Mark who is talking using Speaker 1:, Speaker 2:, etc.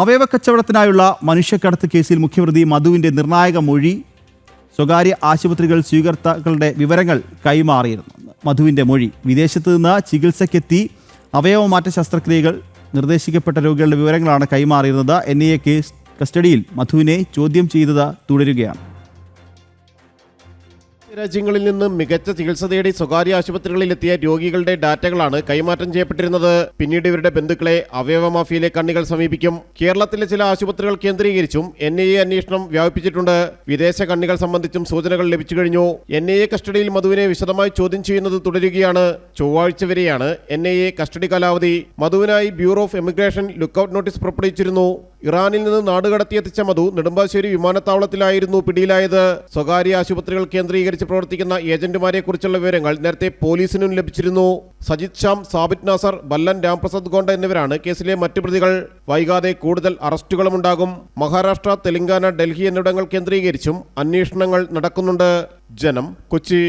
Speaker 1: അവയവ കച്ചവടത്തിനായുള്ള മനുഷ്യക്കടത്ത് കേസിൽ മുഖ്യപ്രതി മധുവിന്റെ നിർണായക മൊഴി സ്വകാര്യ ആശുപത്രികൾ സ്വീകർത്താക്കളുടെ വിവരങ്ങൾ കൈമാറിയിരുന്നു. മധുവിന്റെ മൊഴി വിദേശത്ത് നിന്ന് ചികിത്സയ്ക്കെത്തി അവയവമാറ്റ ശസ്ത്രക്രിയകൾ നിർദ്ദേശിക്കപ്പെട്ട രോഗികളുടെ വിവരങ്ങളാണ് കൈമാറിയിരുന്നത്. എൻ ഐ എ കേസ് കസ്റ്റഡിയിൽ മധുവിനെ ചോദ്യം ചെയ്തത് തുടരുകയാണ്.
Speaker 2: രാജ്യങ്ങളിൽ നിന്ന് മികച്ച ചികിത്സ തേടി സ്വകാര്യ ആശുപത്രികളിലെത്തിയ രോഗികളുടെ ഡാറ്റകളാണ് കൈമാറ്റം ചെയ്യപ്പെട്ടിരുന്നത്. പിന്നീട് ഇവരുടെ ബന്ധുക്കളെ അവയവ മാഫിയിലെ കണ്ണികൾ സമീപിക്കും. കേരളത്തിലെ ചില ആശുപത്രികൾ കേന്ദ്രീകരിച്ചും എൻ ഐ എ അന്വേഷണം വ്യാപിപ്പിച്ചിട്ടുണ്ട്. വിദേശ കണ്ണികൾ സംബന്ധിച്ചും സൂചനകൾ ലഭിച്ചു കഴിഞ്ഞു. എൻ ഐ എ കസ്റ്റഡിയിൽ മധുവിനെ വിശദമായി ചോദ്യം ചെയ്യുന്നത് തുടരുകയാണ്. ചൊവ്വാഴ്ച വരെയാണ് എൻ ഐ എ കസ്റ്റഡി കാലാവധി. മധുവിനായി bureau of emigration lookout notice പുറപ്പെടുവിച്ചിരുന്നു. ഇറാനിൽ നിന്ന് നാടുകടത്തിയെത്തിച്ച മധു നെടുമ്പാശ്ശേരി വിമാനത്താവളത്തിലായിരുന്നു പിടിയിലായത്. സ്വകാര്യ ആശുപത്രികൾ കേന്ദ്രീകരിച്ച് പ്രവർത്തിക്കുന്ന ഏജന്റുമാരെ കുറിച്ചുള്ള വിവരങ്ങൾ നേരത്തെ പോലീസിനും ലഭിച്ചിരുന്നു. സജിത് ഷാം സാബിത് നാസർ ബല്ലൻ രാംപ്രസാദ് ഗോണ്ട എന്നിവരാണ് കേസിലെ മറ്റു പ്രതികൾ. വൈകാതെ കൂടുതൽ അറസ്റ്റുകളുമുണ്ടാകും മഹാരാഷ്ട്ര തെലങ്കാന ഡൽഹി എന്നിവിടങ്ങൾ കേന്ദ്രീകരിച്ചും അന്വേഷണങ്ങൾ നടക്കുന്നുണ്ട്. ജനം കൊച്ചി.